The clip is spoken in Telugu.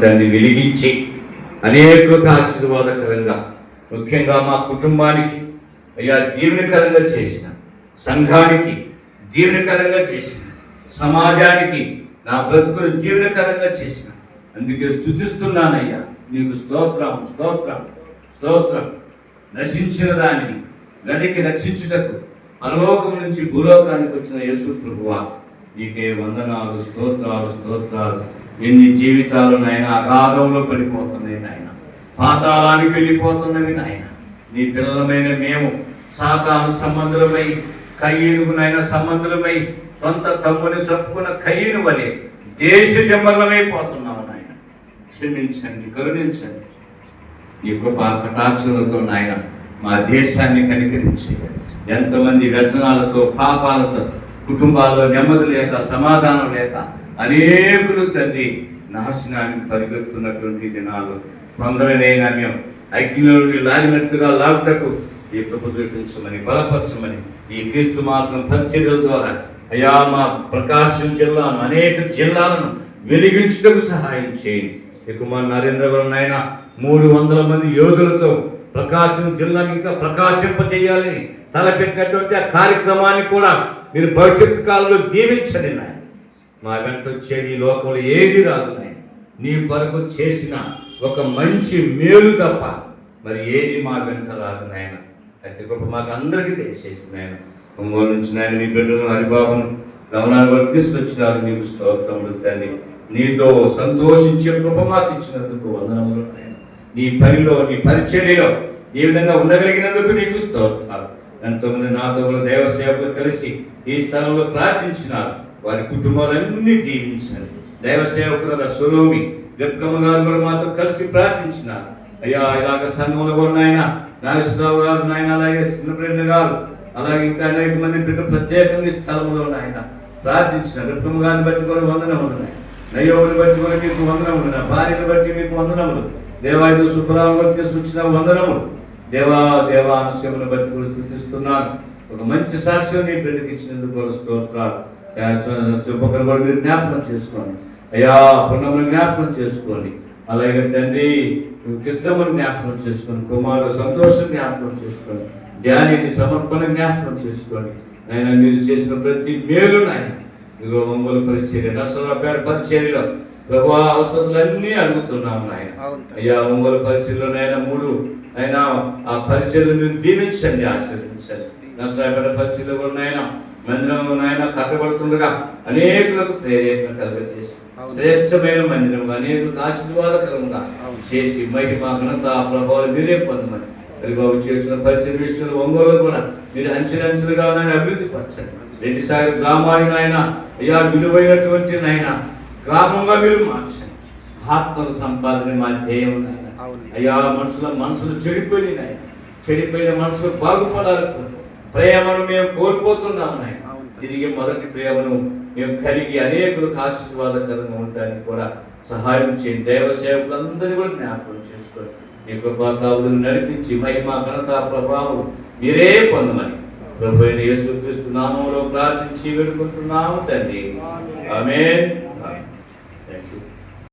దాన్ని వెలిగించి అనేక ఆశీర్వాదకరంగా ముఖ్యంగా మా కుటుంబానికి అయ్యా దీవెనకరంగా చేసిన సంఘానికి దీవెనకరంగా చేసిన సమాజానికి నా బ్రతుకును దీవెనకరంగా చేసిన. అందుకే స్థుతిస్తున్నానయ్యా. నీకు స్తోత్రం స్తోత్రం స్తోత్రం. నశించిన దానిని గదికి రక్షించుటకు పరలోకం నుంచి భూలోకానికి వచ్చిన యేసు ప్రభువా నీకే వందనాలు స్తోత్రాలు స్తోత్రాలు. ఎన్ని జీవితాలు నాయన అగాధంలో పడిపోతున్నాయి నాయన. పాతాళానికి వెళ్ళిపోతున్నవి నాయన. నీ పిల్లలమైన మేము సాతాను సంబంధులమై కయ్యనుకు సంబంధులమై సొంత తమ్ముని చంపుకున్న కయ్యను వలె దేశ జంబర్లమైపోతున్నాము నాయన. క్షమించండి కరుణించండి. నీ కృప కటాక్షలతో నాయన మా దేశాన్ని కనికరించి ఎంతమంది వ్యసనాలతో పాపాలతో కుటుంబాల్లో నెమ్మది లేక సమాధానం లేక అనేకులు తండ్రి నాశనానికి పరిగెత్తున్నటువంటి దినాలు. కొందరనైనా మేము అగ్నిలో లాగినట్టుగా లాగుటకు ఈ కృప చూపించమని బలపరచమని ఈ క్రీస్తు మార్గం పరిచర్యల ద్వారా అయా మా ప్రకాశం జిల్లాను అనేక జిల్లాలను వెలిగించుటకు సహాయం చేయండి. ఎక్కువ మా నరేంద్రవరం నాయన మూడు వందల మంది యోధులతో ప్రకాశం జిల్లాను ఇంకా ప్రకాశింపజేయాలని తలపెట్టినటువంటి ఆ కార్యక్రమాన్ని కూడా మీరు భవిష్యత్తు కాలంలో దీవించండి నాయన. మా వెంట వచ్చేది ఈ లోకంలో ఏది రాదు. నీ కొరకు చేసిన ఒక మంచి మేలు తప్ప మరి ఏది మా వెంట రాదు నాయన. అతి గొప్ప మాకు అందరికీ దయచేసి నాయన. ఒంగోలు నుంచి నాయన నీ బిడ్డను హరిబాబును గమనాన్ని వరకు తీసుకొచ్చినారు. నీకు స్తోత్రములు తండ్రి నీతో సంతోషించే కృప మాకు ఇచ్చినందుకు వందనములు నాయన. నీ పనిలో నీ పరిచర్యలో ఈ విధంగా ఉండగలిగినందుకు నీకు స్తోత్రాలు. ఎంతోమంది నాతో ఉన్న దైవ సేవకులు కలిసి ఈ స్థలంలో ప్రార్థించినారు. వారి కుటుంబాలన్నీ దీవించాలి. దైవ సేవకుల సులోమి గట్కమ్మ గారు కూడా మాతో కలిసి ప్రార్థించినారు. అయ్యా ఇలాగ సంఘంలో కూడా నాయన నాగేశ్వరరావు గారు నాయన అలాగే చిన్నప్రేణ గారు అలాగే ఇంకా అనేక మంది బిడ్డ ప్రత్యేకంగా స్థలంలో నాయన ప్రార్థించిన గట్కమ్మ గారిని బట్టి కూడా వందనములు ఉన్నాయి నయ్యోని బట్టి కూడా మీకు వందనములు నా భార్యను బట్టి మీకు వందనములు దేవాయుధ సుబ్బరావు బట్టి సూచన వందనములు దేవా దేవా అనుశయమును బట్టి కూడా సూచిస్తున్నాను ఒక మంచి సాక్ష్యం నీ బిడ్డకి ఇచ్చినందుకు స్తోత్రాలు. చుప్పకను కూడా మీరు జ్ఞాపకం చేసుకోండి. అయ్యా పున్నమును జ్ఞాపకం చేసుకోండి. అలాగే తండ్రి కృష్ణమును జ్ఞాపకం చేసుకోండి. కుమారుడు సంతోషం జ్ఞాపకం చేసుకోండి. ధ్యానికి సమర్పణ జ్ఞాపకం చేసుకోండి. ఆయన మీరు చేసిన ప్రతి మేలు నాయన ఇదిగో ఒంగోలు పరిచర్య నర్సరావుపేట పరిచర్యలో ప్రభు అవసరాలన్నీ అడుగుతున్నాము నాయన. అయ్యా ఒంగోలు పరిచర్లో నాయన మూడు అయినా ఆ పరిచయలు మీరు దీవించండి. ఆశీర్వదించండి నర్సరావుపేట పరిచయలో కూడా నాయన మందిరం నాయన కట్టబడుతుండగా అనేకులకు ప్రేరేపణ కలుగజేసి. శ్రేష్టమైన మందిరం అనేకులకు ఆశీర్వాదకరంగా. చేసి మహిమ ఘనత ప్రభావాలు మీరే పొందమని మరి బాబు చేసిన పరిచయ విషయంలో ఒంగోలు కూడా మీరు అంచెలంచెలుగా నాయన అభివృద్ధి పరచండి రెడ్డి సాగర్ గ్రామాన్ని నాయన అయ్యా విలువైనటువంటి నాయన గ్రామంగా మీరు మార్చండి ఆత్మల సంపాదన మా ధ్యేయం నాయన. అయ్యా మనుషుల మనసులు చెడిపోయి నాయన చెడిపోయిన మనసులు బాగుపడాలి ప్రేమను మేము కోల్పోతున్నాం నాయన. తిరిగి మొదటి ప్రేమను మేము కలిగి అనేకులకు ఆశీర్వాదకరంగా ఉండడానికి కూడా సహాయం చేయండి. దైవ సేవకులందరినీ కూడా జ్ఞాపకం చేసుకోండి. మీ కృపా కావులను నడిపించి మహిమ ఘనత ప్రభావం మీరే పొందమని ప్రభు యేసుక్రీస్తు నామంలో ప్రార్థించి వేడుకుంటున్నాము తండ్రి. ఆమేన్.